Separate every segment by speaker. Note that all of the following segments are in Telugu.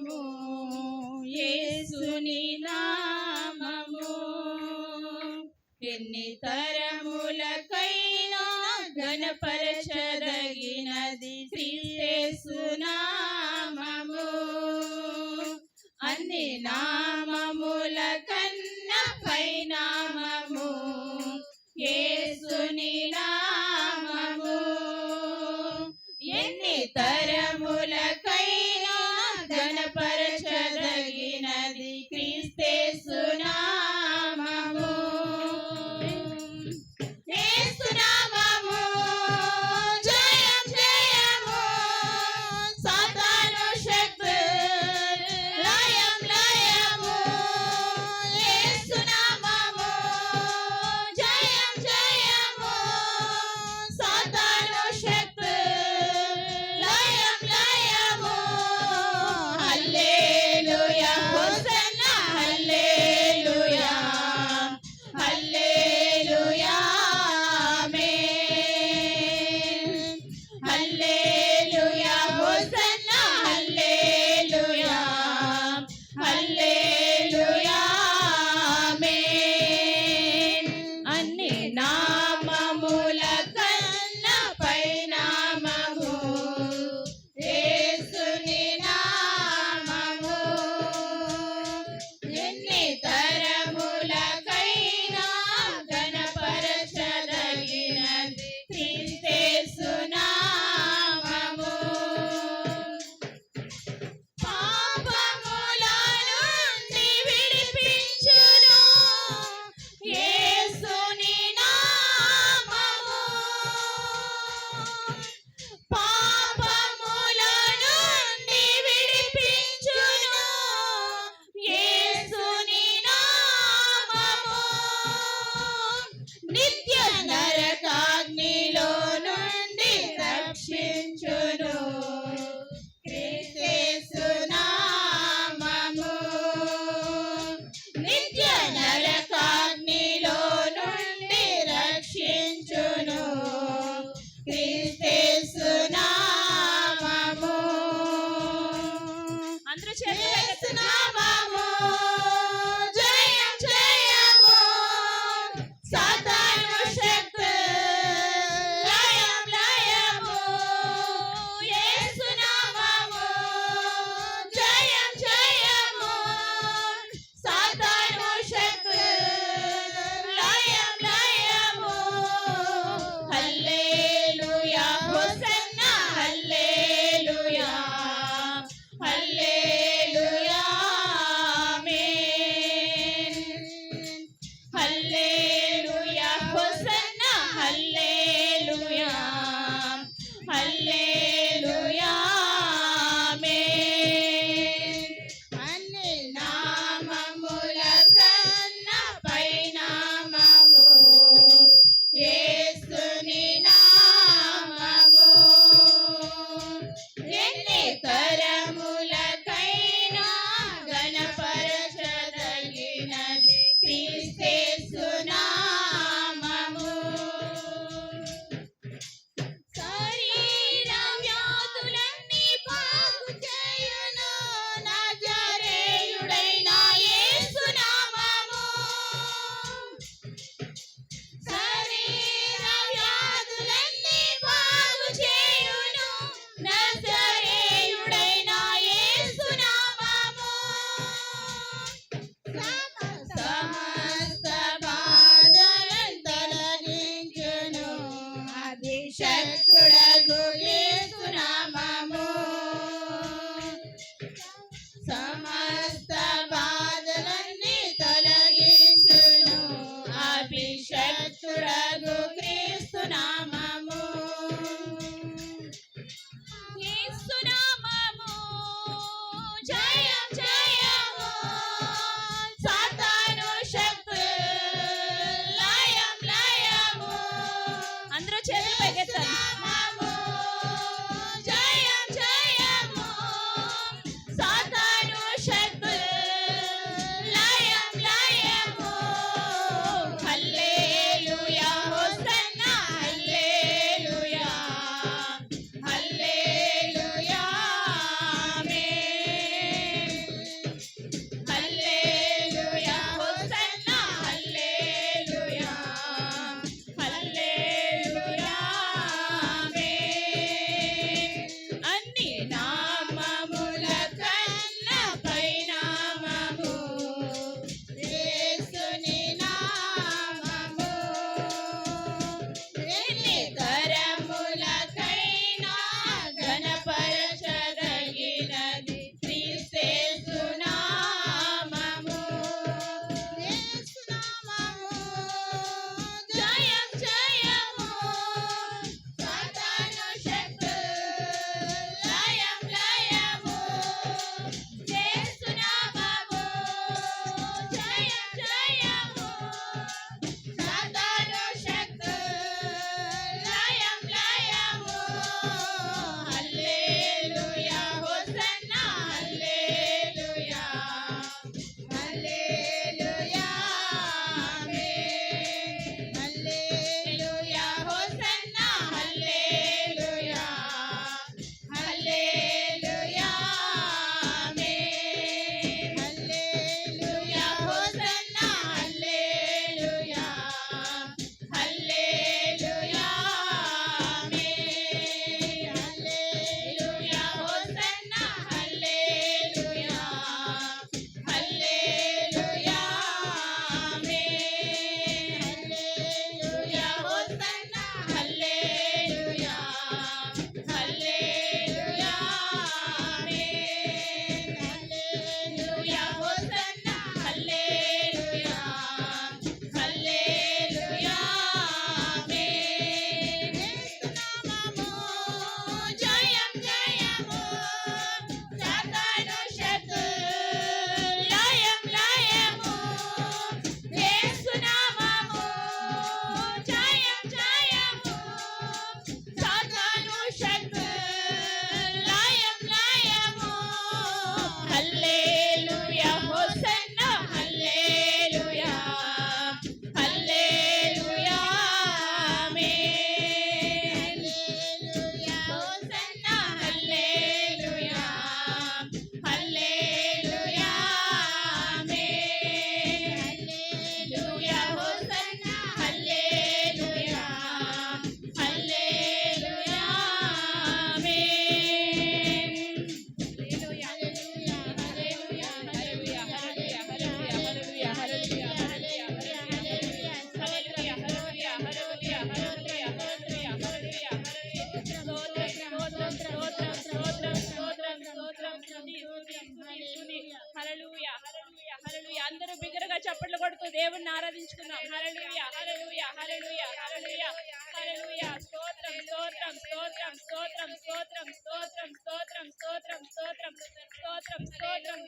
Speaker 1: నామము యేసుని నామము. ఎన్ని తర me. అందరూ బిగ్గరగా చప్పట్లు కొడుతూ దేవుణ్ణి ఆరాధించుకుందాం హల్లెలూయ హల్లెలూయ హల్లెలూయ హల్లెలూయ హల్లెలూయ స్తోత్రం స్తోత్రం స్తోత్రం స్తోత్రం స్తోత్రం స్తోత్రం స్తోత్రం స్తోత్రం స్తోత్రం స్తోత్రం స్తోత్రం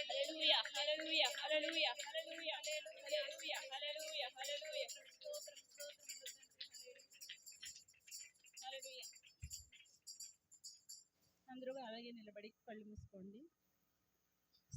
Speaker 1: హల్లెలూయ హల్లెలూయ హల్లెలూయ హల్లెలూయ హల్లెలూయ హల్లెలూయ హల్లెలూయ స్తోత్రం స్తోత్రం హల్లెలూయ అందరూ అలాగే నిలబడి కళ్ళు మూసుకోండి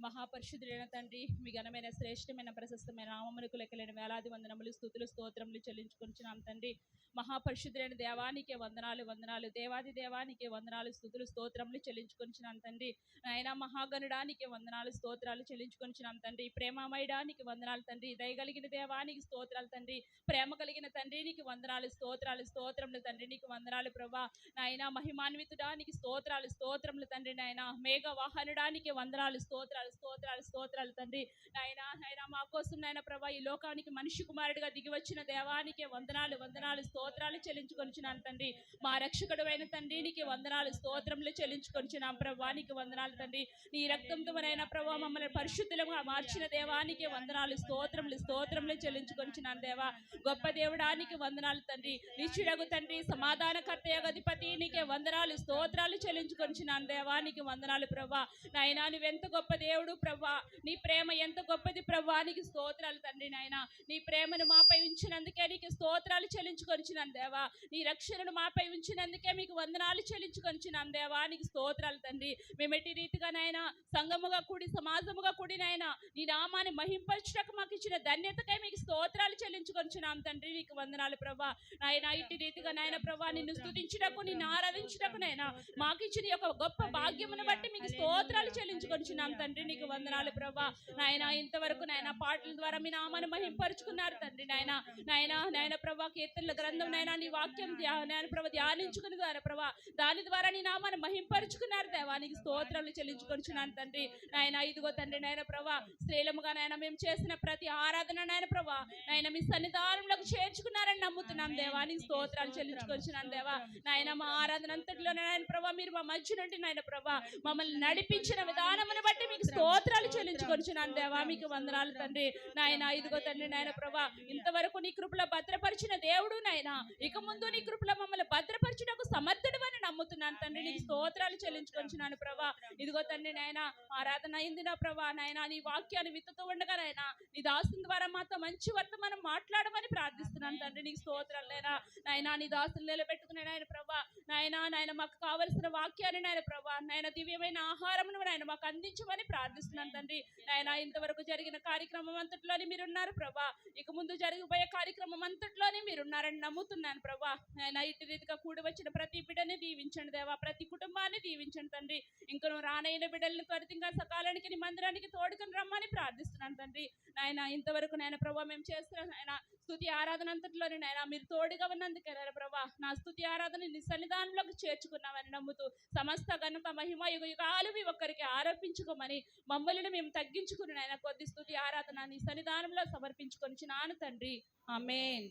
Speaker 1: మహాపరిశుద్ధుడైన తండ్రి మీ ఘనమైన శ్రేష్టమైన ప్రశస్తమైన నామములకు లెక్కలేని వేలాది వందనములు స్థుతులు స్తోత్రములు చెల్లించుకొంచున్నాం తండ్రి. మహాపరిశుద్ధుడైన దేవానికే వందనాలు వందనాలు దేవాది దేవానికే వందనాలు స్థుతులు స్తోత్రములు చెల్లించుకొంచున్నాం తండ్రి. ఆయన మహాగణుడానికి వందనాలు స్తోత్రాలు చెల్లించుకొంచున్నాం తండ్రి. ప్రేమమయడానికి వందనాలు తండ్రి. దయగలిగిన దేవానికి స్తోత్రాలు తండ్రి. ప్రేమ కలిగిన తండ్రి నీకు వందనాలు స్తోత్రాలు స్తోత్రములు తండ్రి. నీకు వందనాలు ప్రభా. నాయన మహిమాన్వితుడానికి స్తోత్రాలు స్తోత్రములు తండ్రి నాయన. మేఘ వాహనుడానికి వందనాలు స్తోత్రాలు స్తోత్రాలు స్తోత్రాలు తండ్రి. నాయన నాయన మా కోసం నాయన ప్రభా ఈ లోకానికి మనిషి కుమారుడిగా దిగి వచ్చిన దేవానికి వందనాలు వందనాలు స్తోత్రాలు చెల్లించుకొనిచున్నాను తండ్రి. మా రక్షకుడు అయిన తండ్రి నీకు వందనాలు స్తోత్రములు చెల్లించుకొనిచున్నాం ప్రభా నీకు వందనాలు తండ్రి. నీ రక్తంతో అయిన ప్రభా మమ్మల్ని పరిశుద్ధులుగా మార్చిన దేవానికి వందనాలు స్తోత్రములు స్తోత్రములు చెల్లించుకొనిచున్నాను దేవా. గొప్ప దేవుడానికి వందనాలు తండ్రి. నిశ్చుడగు తండ్రి సమాధానకర్త అధిపతి నీకే వందనాలు స్తోత్రాలు చెల్లించుకొనిచున్నాను దేవానికి వందనాలు ప్రభా. నాయనా నువ్వెంత గొప్ప దేవుడు ప్రభా నీ ప్రేమ ఎంత గొప్పది ప్రభా నీకు స్తోత్రాలు తండ్రి నాయన. నీ ప్రేమను మాపై ఉంచినందుకే నీకు స్తోత్రాలు చెల్లించుకొనిచున్నాను దేవా. నీ రక్షణను మాపై ఉంచినందుకే మీకు వందనాలు చెల్లించుకొనిచున్నాను దేవా. నీకు స్తోత్రాలు తండ్రి. మేము ఎట్టి రీతిగా నాయన సంఘముగా కూడి సమాజముగా కూడి నాయన నీ నామాన్ని మహింపరచుటకు మాకు ఇచ్చిన ధన్యతకై మీకు స్తోత్రాలు చెల్లించుకొనిచ్చినాం తండ్రి. నీకు వందనాలు ప్రభా. నాయన ఇట్టి రీతిగా నాయన ప్రభా నిన్ను స్తుతించుటకు నిన్ను ఆరాధించుటకు నాయన మాకు ఇచ్చిన యొక్క గొప్ప భాగ్యమును బట్టి మీకు స్తోత్రాలు చెల్లించుకొనిచ్చినాం తండ్రి. నీకు వందనాలు ప్రభా. నాయన ఇంతవరకు నాయన పాటల ద్వారా మీ నామాన్ని మహింపరుచుకున్నారు తండ్రి నాయన. నాయన నాయన ప్రభా కీర్తనల గ్రంథం నాయన నీ వాక్యం నాయన ప్రభా ధ్యానించుకుని ద్వారా ప్రభా దాని ద్వారా నీ నామాన్ని మహింపరుచుకున్నారు దేవానికి స్తోత్రాలు చెల్లించుకొచ్చున్నాను తండ్రి. నాయన ఇదిగో తండ్రి నాయన ప్రభా స్త్రీలముగా నాయన మేము చేసిన ప్రతి ఆరాధన నాయన ప్రభా నాయన మీ సన్నిధానంలోకి చేర్చుకున్నారని నమ్ముతున్నాం దేవానికి స్తోత్రాలు చెల్లించుకొచ్చున్నాను దేవా. నాయన మా ఆరాధన అంతటిలో నాయన ప్రభా మీరు మా మధ్య నుండి నాయన ప్రభా మమ్మల్ని నడిపించిన విధానమును బట్టి మీకు స్తోత్రాలు చెల్లించుకొనిచున్నాను దేవా మీకు వందనాలు తండ్రి. నాయన ఇదిగో తండ్రి నాయన ప్రభా ఇంతవరకు నీ కృపలో భద్రపరిచిన దేవుడు నాయన. ఇక ముందు నీ కృపలో మమ్మల్ని భద్రపరచుటకు సమర్థుడు అని నమ్ముతున్నాను తండ్రి. నీకు స్తోత్రాలు చెల్లించుకొంచున్నాను ప్రభా. ఇదిగో తండ్రి నాయన ఆరాధన అయింది నా ప్రభా నాయన నీ వాక్యాన్ని విత్తుతూ ఉండగా నాయన నీ దాసుని ద్వారా మాతో మంచి వర్తమానం మాట్లాడమని ప్రార్థిస్తున్నాను తండ్రి. నీకు స్తోత్రాలు లేనా నాయన నీ దాసులు నిలబెట్టుకునే నాయన ప్రభా నాయన నాయన మాకు కావలసిన వాక్యాన్ని నాయన ప్రభా నాయన దివ్యమైన ఆహారమును నాయన మాకు అందించమని ప్రార్థిస్తున్నాను తండ్రి. నాయన ఇంతవరకు జరిగిన కార్యక్రమం అంతట్లోనే మీరున్నారు ప్రభా. ఇక ముందు జరిగిపోయే కార్యక్రమం అంతట్లోనే మీరున్నారని నమ్ముతున్నాను ప్రభా. నాయన ఇటు రీతిగా కూడి వచ్చిన ప్రతి బిడ్డని దీవించండి దేవా. ప్రతి కుటుంబాన్ని దీవించండి తండ్రి. ఇంకను రానైన బిడ్డల్ని త్వరితంగా సకాలానికి నీ మందిరానికి తోడుకుని రమ్మని ప్రార్థిస్తున్నాను తండ్రి. నాయన ఇంతవరకు నాయన ప్రభా మేము చేస్తున్నాం నాయన స్తుతి ఆరాధన అంతట్లోనే నాయన మీరు తోడుగా ఉన్నందుకే నాయన ప్రభా నా స్తుతి ఆరాధన నీ సన్నిధానంలోకి చేర్చుకున్నామని నమ్ముతూ సమస్త గనుక మహిమ యుగ యుగాలు మీ ఒక్కరికి ఆరోపించుకోమని మమ్మల్ని మేము తగ్గించుకుని నాయన కొద్ది స్థుతి ఆరాధన నీ సన్నిధానంలో సమర్పించుకొని నాను తండ్రి. ఆమెన్.